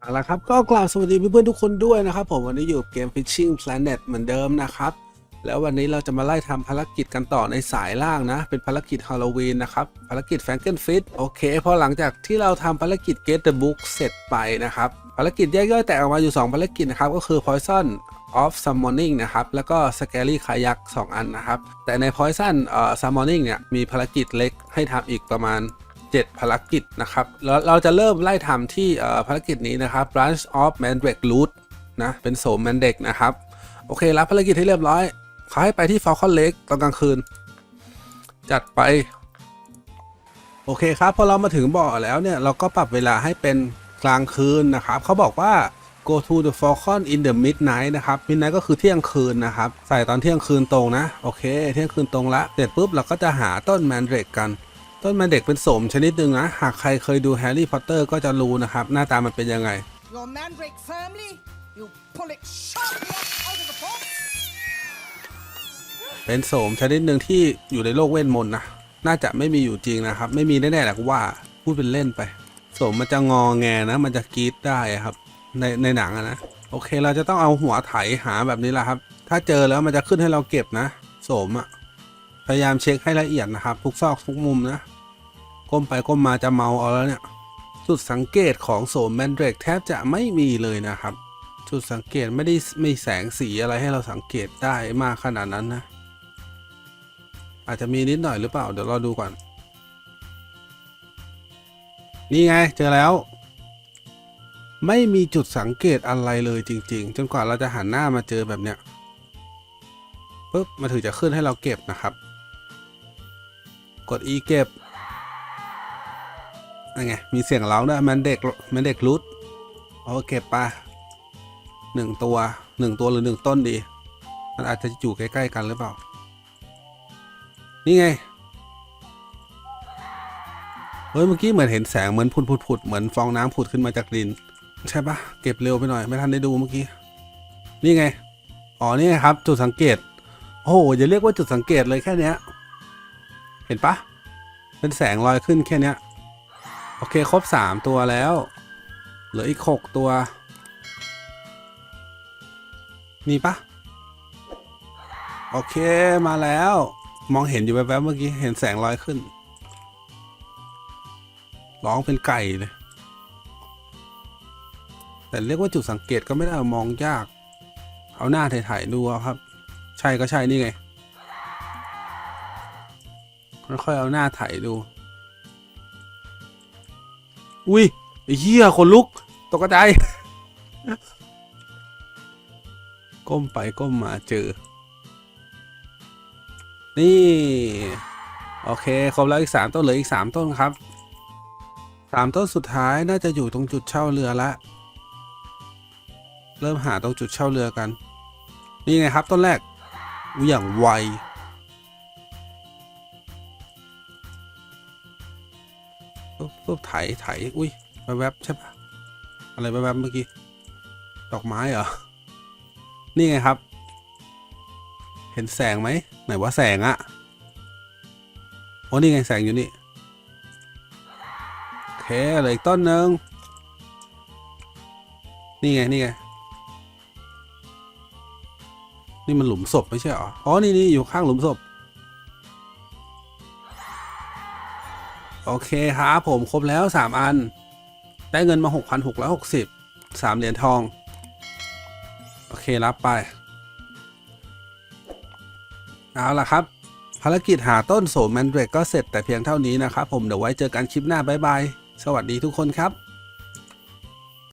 เอาละครับก็กล่าวสวัสดีเพื่อนๆทุกคนด้วยนะครับ ผมวันนี้อยู่เกม Fishing Planet เหมือนเดิมนะครับ แล้ววันนี้เราจะมาไล่ทำภารกิจกันต่อในสายล่างนะ เป็นภารกิจฮาโลวีนนะครับ ภารกิจแฟงเก n นฟิตโอเคพอหลังจากที่เราทำภารกิจ Get the Book เสร็จไปนะครับ ภารกิจย่อยๆแตกออกมาอยู่ 2 ภารกิจนะครับ ก็คือ Poison of Summoning นะครับ แล้วก็ Scary Kayak 2 อันนะครับ แต่ใน Poison เอ่อ Summoning เนี่ยมีภารกิจเล็กให้ทำอีกประมาณ 7 ภารกิจนะครับแล้วเราจะเริ่มไล่ทำที่ภารกิจนี้นะครับ Branch of Mandrake Root นะเป็นโสมแมนเด็กนะครับ โอเครับภารกิจที่เรียบร้อยเขาให้ไปที่ Falcon Lake ตอนกลางคืน จัดไป โอเคครับพอเรามาถึงบ่อแล้วเนี่ย เราก็ปรับเวลาให้เป็นกลางคืนนะครับ เขาบอกว่า go to the falcon in the midnight นะครับ midnight ก็คือเที่ยงคืนนะครับ ใส่ตอนเที่ยงคืนตรงนะ โอเค เที่ยงคืนตรงละ เสร็จปุ๊บเราก็จะหาต้นแมนเดรกกัน ต้นแมนเดรกเป็นโสมชนิดหนึ่งนะ หากใครเคยดูแฮร์รี่พอตเตอร์ก็จะรู้นะครับ หน้าตามันเป็นยังไง Your mandrake firmly, you pull it sharply up out of the pot. เป็นโสมชนิดหนึ่งที่อยู่ในโลกเวทมนต์นะ น่าจะไม่มีอยู่จริงนะครับ ไม่มีแน่ๆแหละกูว่า พูดเป็นเล่นไปโสมมันจะงอแงนะ มันจะกรีดได้อะครับ ในในหนังอะนะ โอเค เราจะต้องเอาหัวไถหาแบบนี้แหละครับ ถ้าเจอแล้วมันจะขึ้นให้เราเก็บนะ โสมอะ พยายามเช็คให้ละเอียดนะครับ ทุกซอกทุกมุมนะ ก้มไปก้มมาจะเมาเอาแล้วเนี่ย จุดสังเกตของโสมแมนเดรกแทบจะไม่มีเลยนะครับ จุดสังเกตไม่ได้ไม่แสงสีอะไรให้เราสังเกตได้มากขนาดนั้นนะ อาจจะมีนิดหน่อยหรือเปล่า เดี๋ยวรอดูก่อน นี่ไงเจอแล้วไม่มีจุดสังเกตอะไรเลยจริง ๆ จนกว่าเราจะหันหน้ามาเจอแบบเนี้ยปุ๊บมาถึงจะขึ้นให้เราเก็บนะครับ กด e เก็บนั่นไง มีเสียงร้องด้วยมันเด็กมันเด็กรุดเอาเก็บไปหนึ่งตัวหนึ่งตัวหรือหนึ่งต้นดี มันอาจจะอยู่ใกล้ ๆ กันหรือเปล่า นี่ไง เฮ้ย เมื่อกี้เหมือนเห็นแสงเหมือนผุดผุดผุดเหมือนฟองน้ำผุดขึ้นมาจากดิน ใช่ปะเก็บเร็วไปหน่อย ไม่ทันได้ดูเมื่อกี้ นี่ไง อ๋อ นี่ไงครับ จุดสังเกต โอ้โหอย่าเรียกว่าจุดสังเกตเลยแค่เนี้ย เห็นปะเป็นแสงลอยขึ้นแค่เนี้ยโอเคครบสามตัวแล้ว เหลืออีกหกตัว มีปะโอเคมาแล้ว มองเห็นอยู่แวบๆเมื่อกี้ เห็นแสงลอยขึ้น ร้องเป็นไก่เลย แต่เรียกว่าจุดสังเกตก็ไม่ได้มองยาก เอาหน้าถ่ายๆดูครับ ใช่ก็ใช่นี่ไง ค่อยเอาหน้าถ่ายดู อุ้ยไอ้เหี้ยคนลุก ตกใจ ก้มไปก้มมาเจอ นี่ โอเค ครบแล้วอีกสามต้นเหลืออีกสามต้นครับสามต้นสุดท้ายน่าจะอยู่ตรงจุดเช่าเรือละ เริ่มหาตรงจุดเช่าเรือกัน นี่ไงครับต้นแรกอย่างไว ปุ๊บไถไถอุ้ยแวบๆใช่ปะอะไรแวบๆเมื่อกี้ ดอกไม้เหรอ นี่ไงครับ เห็นแสงไหมไหนว่าแสงอะโอ้นี่ไงแสงอยู่นี่โอเคเหลืออีกต้นหนึ่งนี่ไงนี่ไงนี่มันหลุมศพไม่ใช่เหรอ อ๋อ นี่นี่อยู่ข้างหลุมศพ โอเคครับผมครบแล้ว 3 อัน ได้เงินมา 6,660 3เหรียญทอง โอเครับไป เอาล่ะครับ ภารกิจหาต้นโสมแมนเดรกก็เสร็จแต่เพียงเท่านี้นะครับผมเดี๋ยวไว้เจอกันคลิปหน้า บ๊ายบาย สวัสดีทุกคนครับ